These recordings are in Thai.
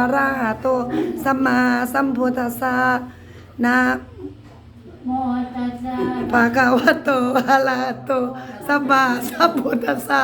อะระหะโตสัมมาสัมพุทธัสสะนะโมตัสสะภะคะวะโตอะระหะโตสัมมาสัมพุทธัสสะ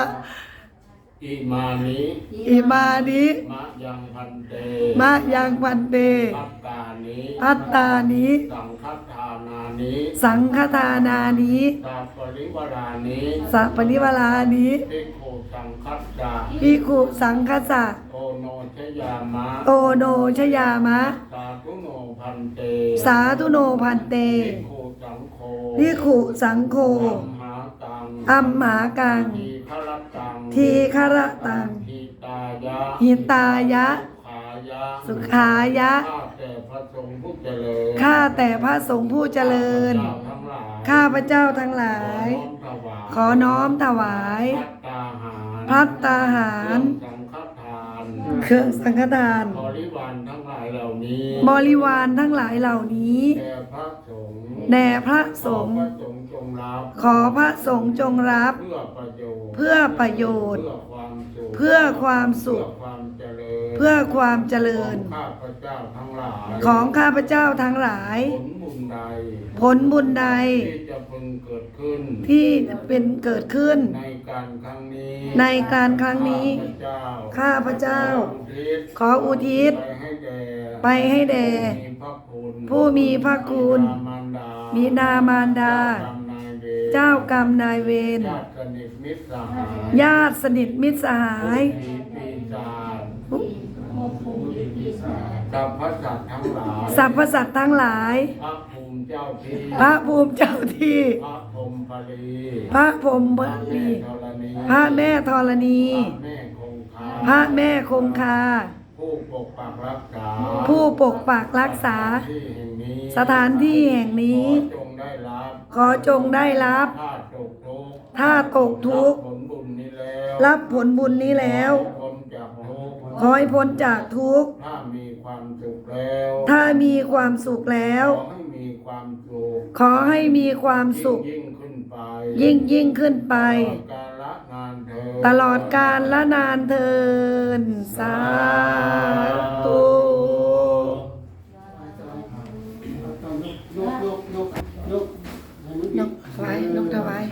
อิมานิอิมานิมะยังพันเตมะยังวันเตพัตตานิพัตตานิสังคัตทานานิสังฆทานานิตาปริวรานิสัปริวารานิทิโคสังคัตจาภิกขุสังฆสะโอโนชยามะโอโนชยามะ สาธุโนพันเต สาธุโนพันเตทิโคสังโฆภิกขุสังโฆ อัมหาตังอัมหากัง ทีฆรตังทีฆระตัง หิตายะหิตายะ ขายะสุขายะ ข้าแต่พระสงฆ์ผู้เจริญข้าแต่พระสงฆ์ผู้เจริญ ข้าพเจ้าทั้งหลายข้าพเจ้าทั้งหลายขอน้อมถวายขอน้อมถวายพัตตาหารพัตตาหารเครื่องสังฆทานเครื่องสังฆทาน บริวารทั้งหลาย เหล่านี้ บริวารทั้งหลายเหล่านี้ แด่พระสงฆ์แด่พระสงฆ์ ขอพระสงฆ์จงรับขอพระสงฆ์จงรับ เพื่อประโยชน์เพื่อประโยชน์ เพื่อความสุขเพื่อความสุข เพื่อความเจริญเพื่อความเจริญ ของข้าพเจ้าทั้งหลายของข้าพเจ้าทั้งหลาย ผลบุญใดผลบุญใดที่จะพึงเกิดขึ้น ที่เป็นเกิดขึ้นใน การครั้งนี้ในการครั้งนี้ ข้าพเจ้าข้าพเจ้าขออุทิศ ไปให้แด่ไปให้แด่มีพระคุณผู้มีพระคุณบิดามารดาบิดามารดา เจ้ากรรมนายเวรญาติสนิทมิตรสหายญาติสนิทมิตรสหายปีปีศาจโมภูริปิสาสัพพสัตว์ทั้งหลายสรรพสัตว์ทั้งหลาย พระภูมิเจ้าที่ พระภูมิเจ้าที่ พระพรหมปรี พระพรหมพระแม่ลีธรณีพระแม่ธรณีพระแม่คงคาพระแม่คงคา ผู้ปกปักรักษา ผู้ปกปักรักษาที่แห่งนี้สถานที่แห่งนี้ ขอจงได้รับขอจงได้รับถ้าตกทุกข์ถ้าตกทุกข์ผลบุญนี้แล้วรับผลบุญนี้แล้วพ้นจากทุกข์ขอให้พ้นจากทุกข์ ถ้ามีความสุขแล้ว ถ้ามีความสุขแล้วขอให้มี ความสุขขอให้มีความสุข ยิ่งขึ้นไป ยิ่งยิ่งขึ้นไป ตลอดกาลละนานเธอตลอดกาลละนานเทิน สาธุยกยกยกยกให้มันนกถวายนกถวาย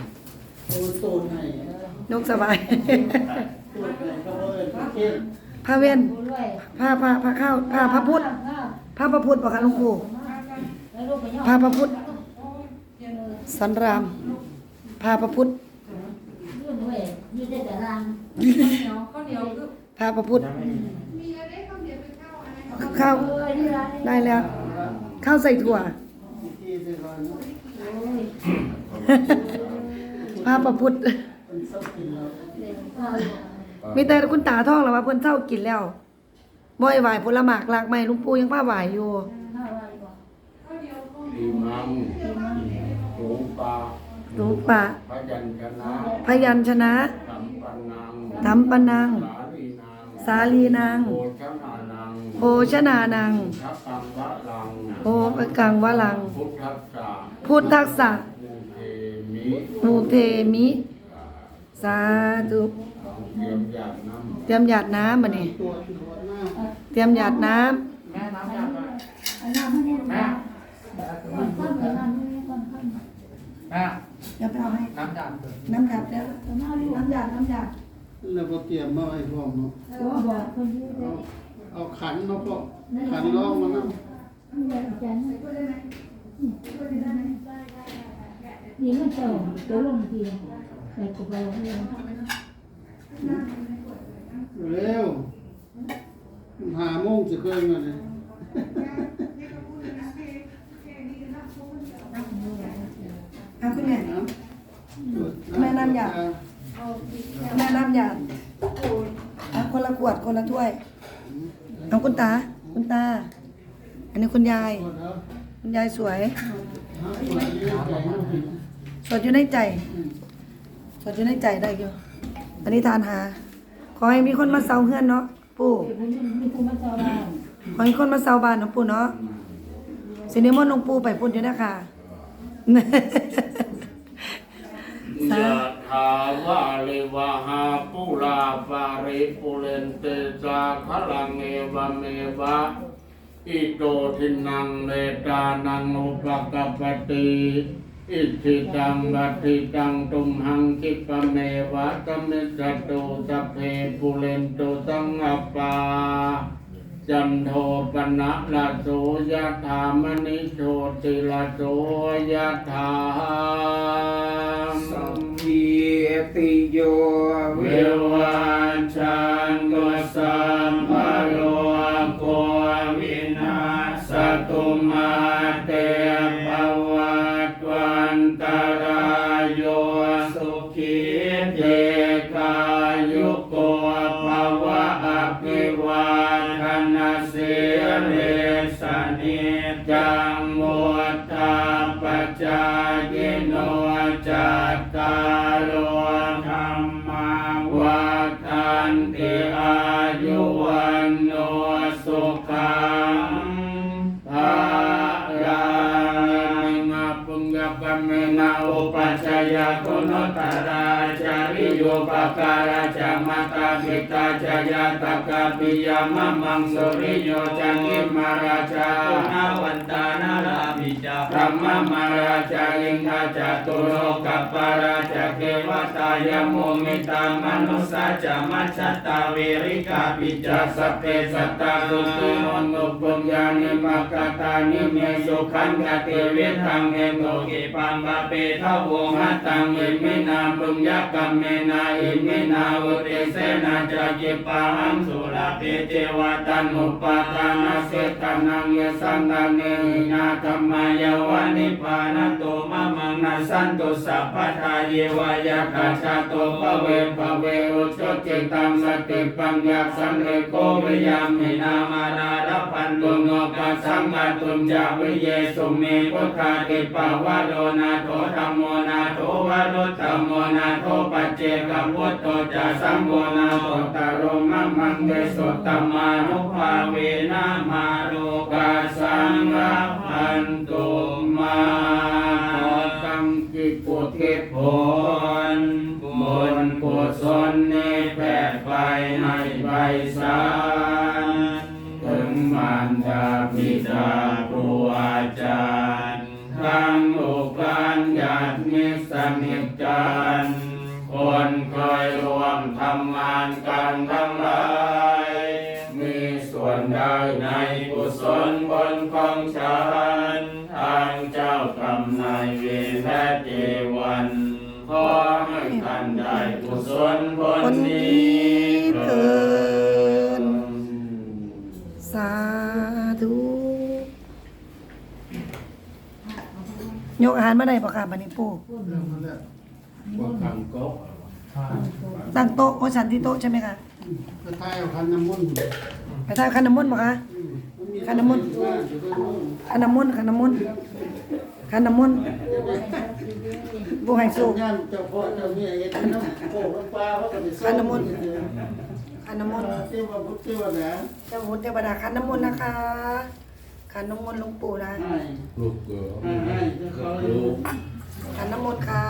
โอ้โซนให้นกสบายโซนให้เขาเอิ้นเก็บพระเวนผู้ด้วยพระพระพระเข้าพระพระพุทธพระพระพุทธบอกค่ะหลวงปู่แล้วลูกไปย่อ พระพระพุทธสันรามพระพระพุทธยื่นด้วยยื่นได้แต่รังพระพระพุทธข้าวเอ้ยนี่ร้านได้แล้วข้าวใส่ถั่วที่ที่ก่อนพระพระพุทธมันสักกินแล้วมีแต่คุณตาท่องแล้วว่าเพิ่นเศร้ากินแล้วบ่อยไหวผลหมากลากไม้หลุงปู่ยังพาไหวอยู่ ดีมังหูปาหลวงปะพยัญชนะพยัญชนะสัมปันนังธรรมปนัง สาลีนังสาลีนางโภชนานังโภชนานังทัพปังวะลังโอปกังวะลัง พุทธัสสะพุทธัสสะมูเทมิมูเทมิ สาธุเตรียมหยาดน้ำเตรียมหยาดน้ำมานี่ตัวตัวหน้าเตรียมหยาดน้อันนั้นไม่ได้ก่อนข้ามเลยก่อนก่อนข้าม แม่ำเดี๋ยวไปเอาให้ น้ำจัดน้ำหยาดเดี๋ยวน้ำหยาดน้ำหยาดแล้วก็เตรียมมาให้พร้อมเนาะก็บอกคนที่เอาเอาขันมาพร้อมขันรองมานํนี่แหละอาจารย์นี่มันเจ้าตัวลงทีแต่กูไปลงเลยเร็วหาโมงสิเคยมาเลย แม่น้ำหยาดแม่น้ำหยาดเอาคนละขวดคนละถ้วย เอาคุณตา คุณตา อันนี้คุณยาย คุณยายสวย สดอยู่ในใจ สดอยู่ในใจได้อยู่อันนี้ทานหา ขอให้มีคนมาเซาเฮือนเนาะปู่ขอให้คนมาเซาบ้านเนาะปู่เนาะสินิมนต์หลวงปู่ไปพุ่นอยู่นะคะยะ ถาวาลิวหาปุราปาริปุเรนเตสาขลังเอวเมวะอิโตทินังเมตานังอุปกปปติอิทิตังบัติตังตุมหังคิปเมวะตมิสตุสัพเพปุเรนตุสังอปา จันโทปนะละโสยะธามณิโชติละโสยะธาสัมพีติโยเววิวัชชันตุสัมภโรโควินาสตุมาายโนจัตตารโอธรรมาวัฏันติอายุ ยคุณตราจาริโยปการาจามาตาปิตาจายาตกาปิยามะมังสุริโยจังกิมาราชานาวันตานาราปิจาธรรมมาราชาอินทาจตุโลกัปปาราชาเทวตายโมมิตามนุสาจามัชตตาเวริกาปิจาสพเพสัตตาสุตุโนนุปุญญานิมกตานิเมสุขันกเตเวทังเอโตกิปัมบาเปทวงหตังอิมินาปุญญกรรมเมนาอิมินาวุติเสนาจะกิปังสุลาเปเจวตันุปาทานาเสตานังยสันตาเนหินาธรรมายวานิปานโตมะมังนาสันตุสัพพทายวายาคาชาโตภเวภเวอุจจจิตังสติปัญญาสันเอโกวิยามินามานาดพันตุโน ปัสสังกตุมจาวิเยสุเมพุทธาติปาวะโดนาโถธรรมโมนาโถวะรุตธรรมโมนาโถปัจเจกพุทโตจะสัมโมนาโตตารโรมะมังเดสุตตมานุภาเวนะมาโลกาสังฆพันตุมาตังจิตกุทิศผ งลูกหลานญาติมิสนิทกันคนเคยรวมทำงานกันทั้งหลายมีส่วนได้ในกุศลบนของฉันทางเจ้ากรรมนายเวรและเทวันขอให้ท่านได้กุศลผลคนนี้ ยกอาหารมาได้ปะค่ะบันนี้ปู่เรื่องมันแหละว่าคำก็ตั้งโต๊ะโอชันที่โต๊ะใช่ไหมคะกระทายเอาคันน้ำมันต์ไปทายคันน้ำมนต์ปะคะมันมีคันน้ำมนต์ว่าจะได้รู้คันน้ำมนต์คันน้ำมนต์คันน้ำมนต์ผู้ให้สู้ย่านเจ้าพ่อเจ้าเมียเฮ็ดน้ำโป่งน้ำปลาเขาก็ไปส่งคันน้ำมนต์คันน้ำมนต์เจ้าว่าพุทธเจ้าว่าแหนเจ้าพุทธเทวดาคันน้ำมนต์นะคะ คันน้ำมนต์หลวงปู่นะให้ลูกเก๋อให้ให้เจ้าเขาลูกคันน้ำมนต์ค่ะ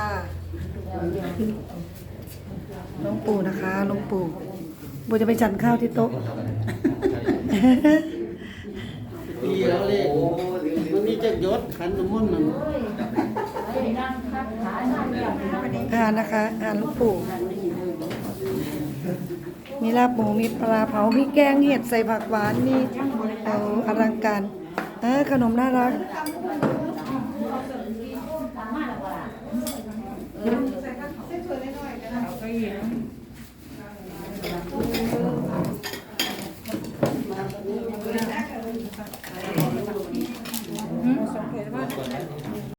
หลวงปู่นะคะหลวงปู่ปู่จะไปฉันข้าวที่โต๊ะตีแล้วเลยมันมีจักยศคันน้ำมันต์นั่นไอ้นั่งคัดขานั่งอย่างนี้อ่านนะคะ อ่านหลวงปู่ มีลาบหมูมีปลาเผา มีแกงเห็ดใส่ผักหวาน มีเอาอลังการ เออขนมน่ารัก เ